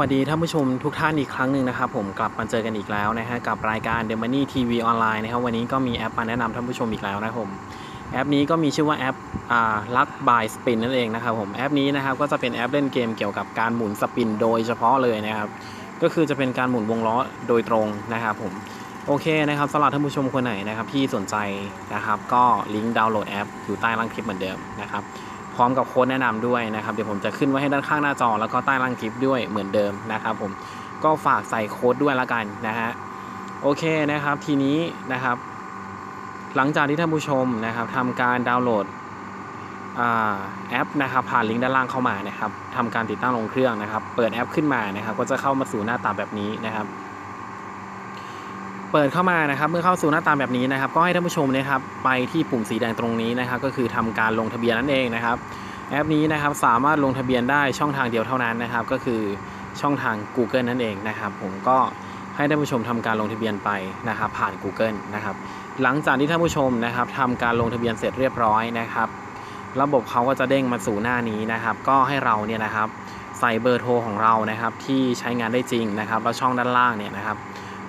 วัสดีท่านผู้ชมทุกท่านอีกครั้งหนึ่งนะครับผมกลับมาเจอกันอีกแล้วนะฮะกับรายการ The Money TV ออนไลน์นะครับวันนี้ก็มีแอปมาแนะนำท่านผู้ชมอีกแล้วนะครับผมแอปนี้ก็มีชื่อว่าแอปอ่าลักบายสปินนั่นเองนะครับผมแอปนี้นะครับก็จะเป็นแอปเล่นเกมเกี่ยวกับการหมุนสปินโดยเฉพาะเลยนะครับก็คือจะเป็นการหมุนวงล้อโดยตรงนะครับผมโอเคนะครับสำหรับท่านผู้ชมคนไหนนะครับที่สนใจนะครับก็ลิงก์ดาวน์โหลดแอปอยู่ใต้ล่างคลิปเหมือนเดิมนะครับ ร้อมกับโค้ดแนะนำด้วยนะครับ เดี๋ยวผมจะขึ้นไว้ให้ด้านข้างหน้าจอ แล้วก็ใต้ล่างคลิปด้วยเหมือนเดิมนะครับผมก็ฝากใส่โค้ดด้วยละกันนะฮะโอเคนะครับทีนี้นะครับ หลังจากที่ท่านผู้ชมนะครับทำการดาวน์โหลดอแอปนะครับผ่านลิงก์ด้านล่างเข้ามานะครับทำการติดตั้งลงเครื่องนะครับ เปิดแอปขึ้นมานะครับ ก็จะเข้ามาสู่หน้าตาแบบนี้นะครับ เปิดเข้ามานะครับ เมื่อเข้าสู่หน้าตาแบบนี้นะครับ ก็ให้ท่านผู้ชมนะครับ ไปที่ปุ่มสีแดงตรงนี้นะครับ ก็คือทำการลงทะเบียนนั่นเองนะครับ แอปนี้นะครับสามารถลงทะเบียนได้ช่องทางเดียวเท่านั้นนะครับ ก็คือช่องทาง Google นั่นเองนะครับ ผมก็ให้ท่านผู้ชมทำการลงทะเบียนไปนะครับ ผ่าน Google นะครับ หลังจากที่ท่านผู้ชมนะครับทำการลงทะเบียนเสร็จเรียบร้อยนะครับ ระบบเขาก็จะเด้งมาสู่หน้านี้นะครับ ก็ให้เราเนี่ยนะครับ ใส่เบอร์โทรของเรานะครับ ที่ใช้งานได้จริงนะครับ แล้วช่องด้านล่างเนี่ยนะครับ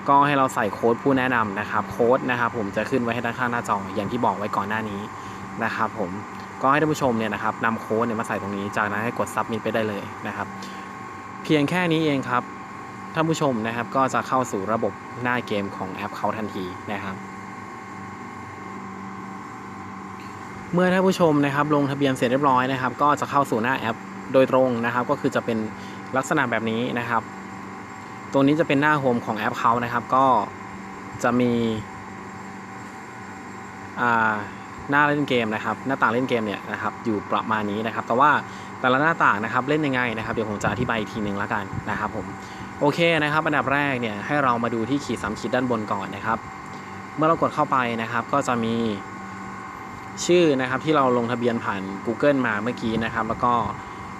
ก็ให้เราใส่โค้ดผู้แนะนำนะครับโค้ดนะครับผมจะขึ้นไว้ให้ด้านข้างหน้าจออย่างที่บอกไว้ก่อนหน้านี้นะครับผมก็ให้ท่านผู้ชมเนี่ยนะครับนำโค้ดเนี่ยมาใส่ตรงนี้ จากนั้นให้กด submit ไปได้เลยนะครับ เพียงแค่นี้เองครับท่านผู้ชมนะครับก็จะเข้าสู่ระบบหน้าเกมของแอปเขาทันทีนะครับ เมื่อท่านผู้ชมนะครับ ลงทะเบียนเสร็จเรียบร้อยนะครับ ก็จะเข้าสู่หน้าแอปโดยตรงนะครับ ก็คือจะเป็นลักษณะแบบนี้นะครับ ตัวนี้จะเป็นหน้าโฮมของแอปเขานะครับ ก็จะมีหน้าเล่นเกมนะครับ หน้าต่างเล่นเกมเนี่ยนะครับ อยู่ประมาณนี้นะครับ แต่ว่าแต่ละหน้าต่างนะครับเล่นยังไงนะครับ เดี๋ยวผมจะอธิบายอีกทีหนึ่งแล้วกันนะครับผมโอเคนะครับอันดับแรกเนี่ยให้เรามาดูที่ขีดสามขีดด้านบนก่อนนะครับ เมื่อเรากดเข้าไปนะครับ ก็จะมีชื่อนะครับที่เราลงทะเบียนผ่าน Google มาเมื่อกี้นะครับ แล้วก็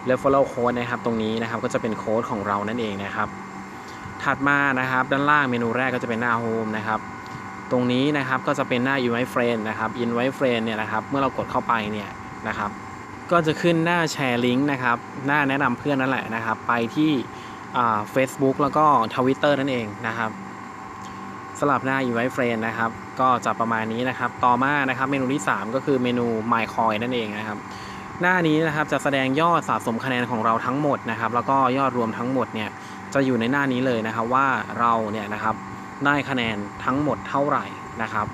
referral code นะครับ ตรงนี้นะครับก็จะเป็นโค้ดของเรานั่นเองนะครับ ถัดมานะครับด้านล่างเมนูแรกก็จะเป็นหน้าโฮมนะครับตรงนี้นะครับก็จะเป็นหน้า invite friend นะครับ invite friend เนี่ยนะครับเมื่อเรากดเข้าไปเนี่ยนะครับก็จะขึ้นหน้าแชร์ลิงก์นะครับหน้าแนะนำเพื่อนนั่นแหละนะครับ ไปที่อ่า Facebook แล้วก็ Twitter นั่นเองนะครับสลับหน้า invite friend นะครับก็จะประมาณนี้นะครับ ต่อมานะครับเมนูที่ 3 ก็คือเมนู my coin นั่นเองนะครับ หน้านี้นะครับจะแสดงยอดสะสมคะแนนของเราทั้งหมดนะครับ แล้วก็ยอดรวมทั้งหมดเนี่ย จะอยู่ในหน้านี้เลยนะครับว่าเราเนี่ยนะครับได้คะแนนทั้งหมดเท่าไหร่นะครับ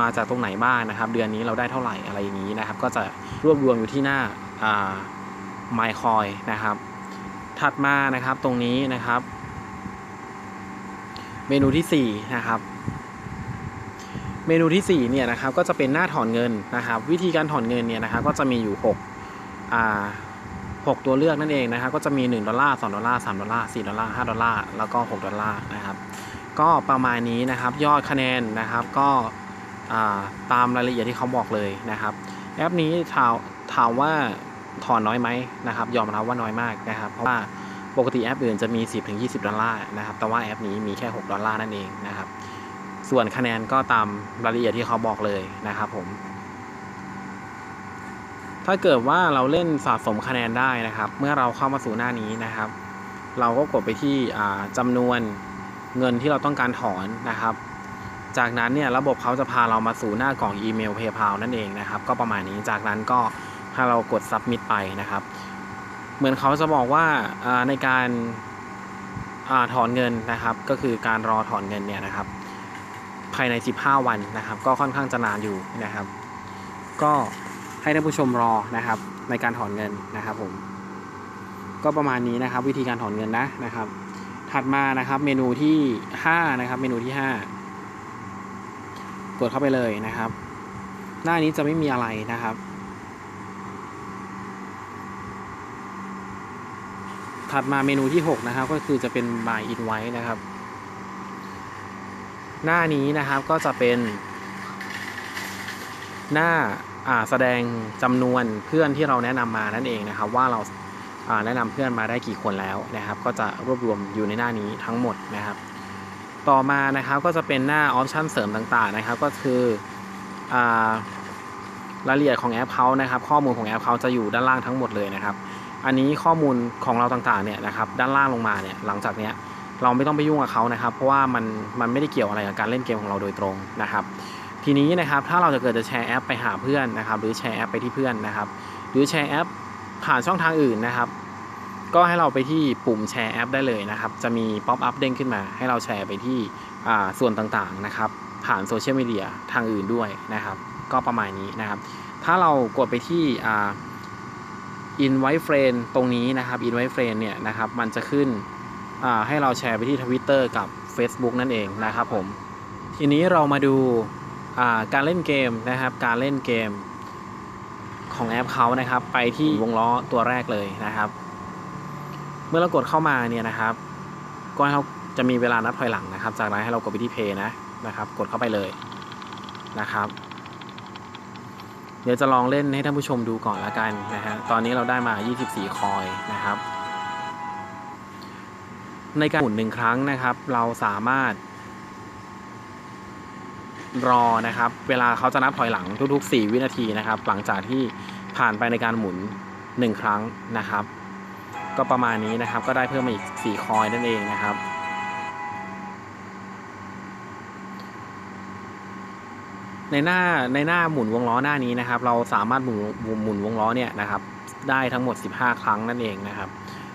มาจากตรงไหนบ้างนะครับ เดือนนี้เราได้เท่าไหร่อะไรอย่างนี้นะครับ ก็จะรวบรวมอยู่ที่หน้า My Coin นะครับ ถัดมานะครับตรงนี้นะครับ เมนูที่4นะครับเมนูที่4เนี่ยนะครับก็จะเป็นหน้าถอนเงินนะครับ วิธีการถอนเงินเนี่ยนะครับ ก็จะมีอยู่6อ่า 6 ตัวเลือกนั่นเองนะครับก็จะมี 1 ดอลลาร์2ดอลลาร์3ดอลลาร์4ดอลลาร์5ดอลลาร์แล้วก็ 6 ดอลลาร์นะครับก็ประมาณนี้นะครับยอดคะแนนนะครับก็ตามรายละเอียดที่เขาบอกเลยนะครับแอปนี้ถามถามว่าถอนน้อยไหมนะครับยอมรับว่าน้อยมากนะครับ เพราะว่าปกติแอปอื่นจะมี 10-20 ดอลลาร์นะครับแต่ว่าแอปนี้มีแค่ 6 ดอลลาร์นั่นเองนะครับส่วนคะแนนก็ตามรายละเอียดที่เขาบอกเลยนะครับผม ถ้าเกิดว่าเราเล่นสะสมคะแนนได้นะครับ เมื่อเราเข้ามาสู่หน้านี้นะครับ เราก็กดไปที่อ่าจำนวนเงินที่เราต้องการถอนนะครับ จากนั้นเนี่ยระบบเขาจะพาเรามาสู่หน้ากล่องอีเมล PayPal นั่นเองนะครับ ก็ประมาณนี้จากนั้นก็ให้เรากด submit ไปนะครับ เหมือนเขาจะบอกว่าอ่าในการอาถอนเงินนะครับ ก็คือการรอถอนเงินเนี่ยนะครับ ภายใน 15 วันนะครับ ก็ค่อนข้างจะนานอยู่นะครับ ก็ ให้ท่านผู้ชมรอนะครับ ในการถอนเงินนะครับผมก็ประมาณนี้นะครับ วิธีการถอนเงินนะนะครับ ถัดมานะครับเมนูที่5นะครับเมนูที่ 5 กดเข้าไปเลยนะครับ หน้านี้จะไม่มีอะไรนะครับถัดมาเมนูที่ 6 นะครับ ก็คือจะเป็น buy in white นะครับ หน้านี้นะครับก็จะเป็น หน้าอ่า แสดงจำนวนเพื่อนที่เราแนะนำมานั่นเองนะครับ ว่าเราอ่าแนะนำเพื่อนมาได้กี่คนแล้วนะครับ ก็จะรวบรวมอยู่ในหน้านี้ทั้งหมดนะครับ ต่อมานะครับก็จะเป็นหน้าออปชันเสริมต่างๆนะครับ ก็คืออ่ารายละเอียดของแอปเขานะครับ ข้อมูลของแอปเขาจะอยู่ด้านล่างทั้งหมดเลยนะครับ อันนี้ข้อมูลของเราต่างๆเนี่ยนะครับ ด้านล่างลงมาเนี่ยหลังจากเนี้ยเราไม่ต้องไปยุ่งกับเขานะครับ เพราะว่ามันมันไม่ได้เกี่ยวอะไรกับการเล่นเกมของเราโดยตรงนะครับ ทีนี้นะครับถ้าเราจะเกิดจะแชร์แอปไปหาเพื่อนนะครับ หรือแชร์แอปไปที่เพื่อนนะครับ หรือแชร์แอปผ่านช่องทางอื่นนะครับ ก็ให้เราไปที่ปุ่มแชร์แอปได้เลยนะครับ จะมีป๊อปอัพเด้งขึ้นมา ให้เราแชร์ไปที่อ่าส่วนต่างๆนะครับ ผ่านโซเชียลมีเดียทางอื่นด้วยนะครับ ก็ประมาณนี้นะครับ ถ้าเรากดไปที่อ่า invite friend ตรงนี้นะครับ invite friend เนี่ยนะครับมันจะขึ้นอ่าให้เราแชร์ไปที่ Twitter กับ Facebook นั่นเองนะครับผม ทีนี้เรามาดู การเล่นเกมนะครับ การเล่นเกมของแอปเขานะครับ ไปที่วงล้อตัวแรกเลยนะครับ เมื่อเรากดเข้ามาเนี่ยนะครับก็ให้เราจะมีเวลานับถอยหลังนะครับ จากนั้นให้เรากดไปที่ Play นะนะครับ กดเข้าไปเลยนะครับ เดี๋ยวจะลองเล่นให้ท่านผู้ชมดูก่อนละกันนะฮะตอนนี้เราได้มา 24 คอยนะครับ ในการหมุนหนึ่งครั้งนะครับ เราสามารถ รอนะครับ เวลาเขาจะนับถอยหลังทุกๆ 4 วินาทีนะครับ หลังจากที่ผ่านไปในการหมุน 1 ครั้งนะครับ ก็ประมาณนี้นะครับ ก็ได้เพิ่มมาอีก 4 คอยนั่นเองนะครับในหน้าในหน้าหมุนวงล้อหน้านี้นะครับ เราสามารถหมุนหมุนวงล้อเนี่ยนะครับ ได้ทั้งหมด 15 ครั้งนั่นเองนะครับ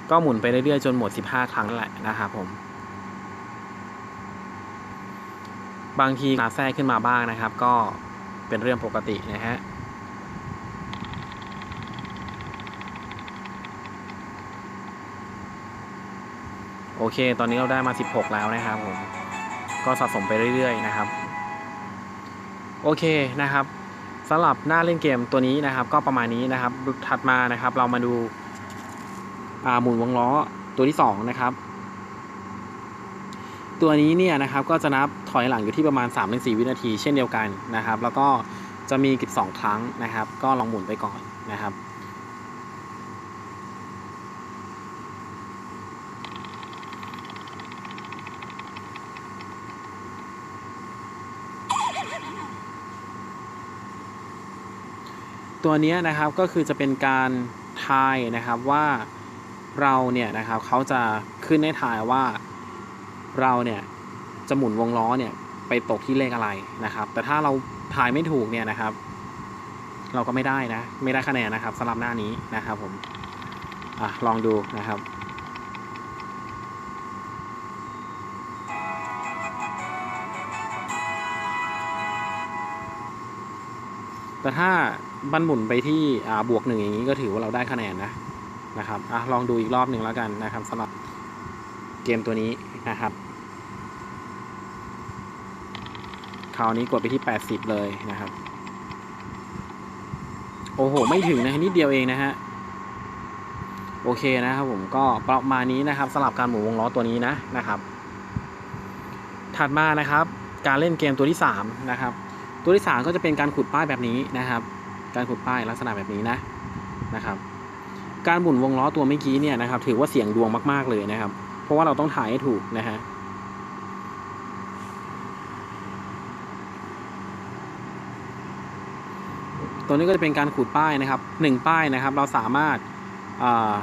ก็หมุนไปเรื่อยๆจนหมด 15 ครั้งแหละนะครับผม บางทีมาแทรกขึ้นมาบ้างนะครับ ก็เป็นเรื่องปกตินะฮะโอเค ตอนนี้เราได้มา 16 แล้วนะครับผม ก็สะสมไปเรื่อยๆนะครับ โอเคนะครับสำหรับหน้าเล่นเกมตัวนี้นะครับ ก็ประมาณนี้นะครับ ถัดมานะครับ เรามาดูอ่าหมุนวงล้อตัวที่2นะครับ ตัวนี้เนี่ยนะครับก็จะนับถอยหลังอยู่ที่ประมาณ3-4วินาที เช่นเดียวกันนะครับ แล้วก็จะมีกิจสองครั้งนะครับ ก็ลองหมุนไปก่อนนะครับตัวนี้นะครับก็คือจะเป็นการทายนะครับว่าเราเนี่ยนะครับเขาจะขึ้นให้ทายว่า เราเนี่ยจะหมุนวงล้อเนี่ยไปตกที่เลขอะไรนะครับ แต่ถ้าเราทายไม่ถูกเนี่ยนะครับ เราก็ไม่ได้นะ ไม่ได้คะแนนนะครับสำหรับหน้านี้นะครับผมอะลองดูนะครับแต่ถ้าบันหมุนไปที่อ่าบวกหนึ่งอย่างนี้ก็ถือว่าเราได้คะแนนนะนะครับอะลองดูอีกรอบหนึ่งแล้วกันนะครับสำหรับเกมตัวนี้ นะครับ คราวนี้กดไปที่ 80 เลยนะครับ โอ้โห ไม่ถึงนะนิดเดียวเองนะฮะ โอเคนะครับผมก็ประมาณนี้นะครับสำหรับการหมุนวงล้อตัวนี้นะนะครับ ถัดมานะครับ การเล่นเกมตัวที่ 3 นะครับ ตัวที่ 3 ก็จะเป็นการขุดป้ายแบบนี้นะครับ การขุดป้ายลักษณะแบบนี้นะนะครับ การหมุนวงล้อตัวเมื่อกี้เนี่ยนะครับ ถือว่าเสี่ยงดวงมาก ๆเลยนะครับ ราะว่าเราต้องถ่ายให้ถูกนะฮะตัวนี้ก็จะเป็นการขูดป้ายนะครับหนึ่งป้ายนะครับ เราสามารถา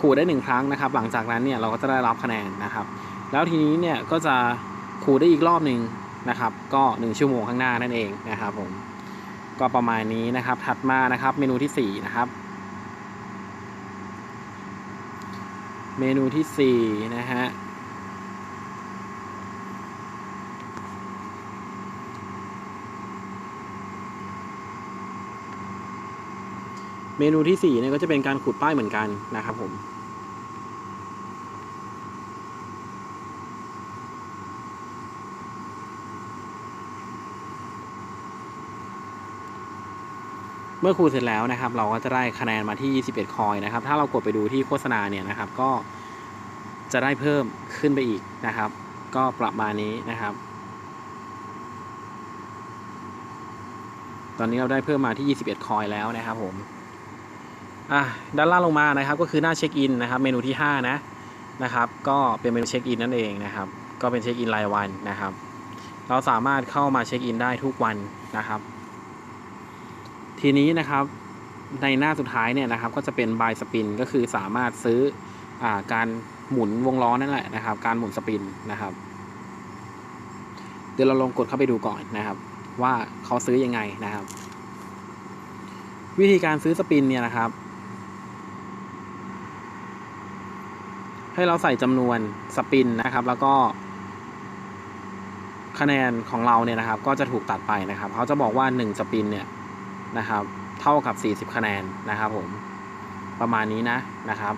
ขูดได้หนึ่งครั้งนะครับ หลังจากนั้นเนี่ยเราก็จะได้รับคะแนนนะครับ แล้วทีนี้เนี่ยก็จะขูดได้อีกรอบหนึ่งนะครับ ก็หนึ่งชั่วโมงข้างหน้านั่นเองนะครับผมก็ประมาณนี้นะครับ ถัดมานะครับ เมนูที่สี่นะครับ เมนูที่สี่นะฮะ เมนูที่4เนี่ยก็จะเป็นการขุดป้ายเหมือนกันนะครับผม เมื่อคูณเสร็จแล้วนะครับ เราก็จะได้คะแนนมาที่ 21 คอยนะครับ ถ้าเรากดไปดูที่โฆษณาเนี่ยนะครับ ก็จะได้เพิ่มขึ้นไปอีกนะครับ ก็ประมาณนี้นะครับ ตอนนี้เราได้เพิ่มมาที่ 21 คอยแล้วนะครับผมอะด้านล่างลงมานะครับ ก็คือหน้าเช็คอินนะครับ เมนูที่ 5 นะนะครับ ก็เป็นเมนูเช็คอินนั่นเองนะครับ ก็เป็นเช็คอินรายวันนะครับ เราสามารถเข้ามาเช็คอินได้ทุกวันนะครับ ทีนี้นะครับในหน้าสุดท้ายเนี่ยนะครับ ก็จะเป็น buy spin ก็คือสามารถซื้ออาการหมุนวงล้อนั่นแหละนะครับ การหมุนสปินนะครับ เดี๋ยวเราลองกดเข้าไปดูก่อนนะครับ ว่าเขาซื้อยังไงนะครับ วิธีการซื้อสปินเนี่ยนะครับ ให้เราใส่จำนวนสปินนะครับ แล้วก็คะแนนของเราเนี่ยนะครับ ก็จะถูกตัดไปนะครับเขาจะบอกว่า1สปินเนี่ย นะครับ เท่ากับ 40 คะแนนนะครับผมประมาณนี้นะนะครับ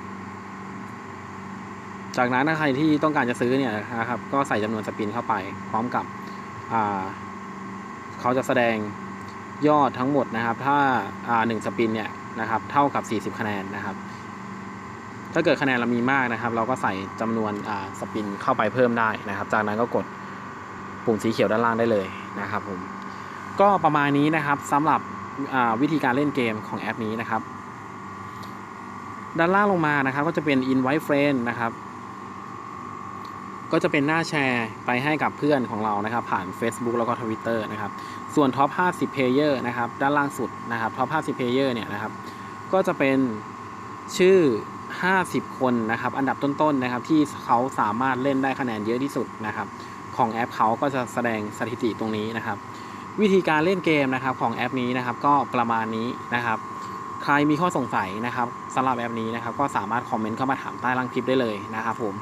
จากนั้นถ้าใครที่ต้องการจะซื้อเนี่ยนะครับ ก็ใส่จำนวนสปินเข้าไป พร้อมกับเขาจะแสดงยอดทั้งหมดนะครับ ถ้าาหนึ่งสปินเนี่ยนะครับ เท่ากับ 40 คะแนนนะครับ ถ้าเกิดคะแนนเรามีมากนะครับ เราก็ใส่จำนวนสปินเข้าไปเพิ่มได้นะครับ จากนั้นก็กดปุ่มสีเขียวด้านล่างได้เลยนะครับผมก็ประมาณนี้นะครับสำหรับ วิธีการเล่นเกมของแอปนี้นะครับ ด้านล่างลงมานะครับ ก็จะเป็น invite friend นะครับ ก็จะเป็นหน้าแชร์ไปให้กับเพื่อนของเรานะครับ ผ่าน Facebook แล้วก็ Twitter นะครับ ส่วน Top 50 Player นะครับ ด้านล่างสุดนะครับ Top 50 Player เนี่ยนะครับ ก็จะเป็นชื่อ 50 คนนะครับ อันดับต้นๆนะครับ ที่เขาสามารถเล่นได้คะแนนเยอะที่สุดนะครับ ของแอปเขาก็จะแสดงสถิติตรงนี้นะครับ วิธีการเล่นเกมนะครับของแอปนี้นะครับก็ประมาณนี้นะครับ ใครมีข้อสงสัยนะครับสำหรับแอปนี้นะครับก็สามารถคอมเมนต์เข้ามาถามใต้ล่างคลิปได้เลยนะครับผม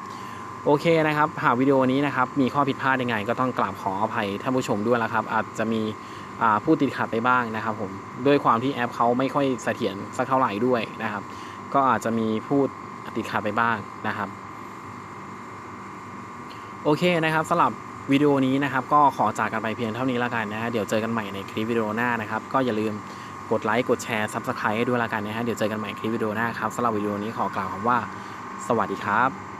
โอเคนะครับหากวิดีโอนี้นะครับมีข้อผิดพลาดยังไง ก็ต้องกราบขออภัยท่านผู้ชมด้วยละครับ อาจจะมีผู้ติดขัดไปบ้างนะครับผมด้วยความที่แอปเขาไม่ค่อยเสถียรสักเท่าไหร่ด้วยนะครับ ก็อาจจะมีผู้ติดขัดไปบ้างนะครับ โอเคนะครับสำหรับ วิดีโอนี้นะครับก็ขอจากกันไปเพียงเท่านี้ละกันนะฮะเดี๋ยวเจอกันใหม่ในคลิปวิดีโอหน้านะครับก็อย่าลืมกดไลค์กดแชร์ซับสไครต์ให้ด้วยละกันนะฮะเดี๋ยวเจอกันใหม่คลิปวิดีโอหน้าครับสำหรับวิดีโอนี้ขอกล่าวคำว่า สวัสดีครับ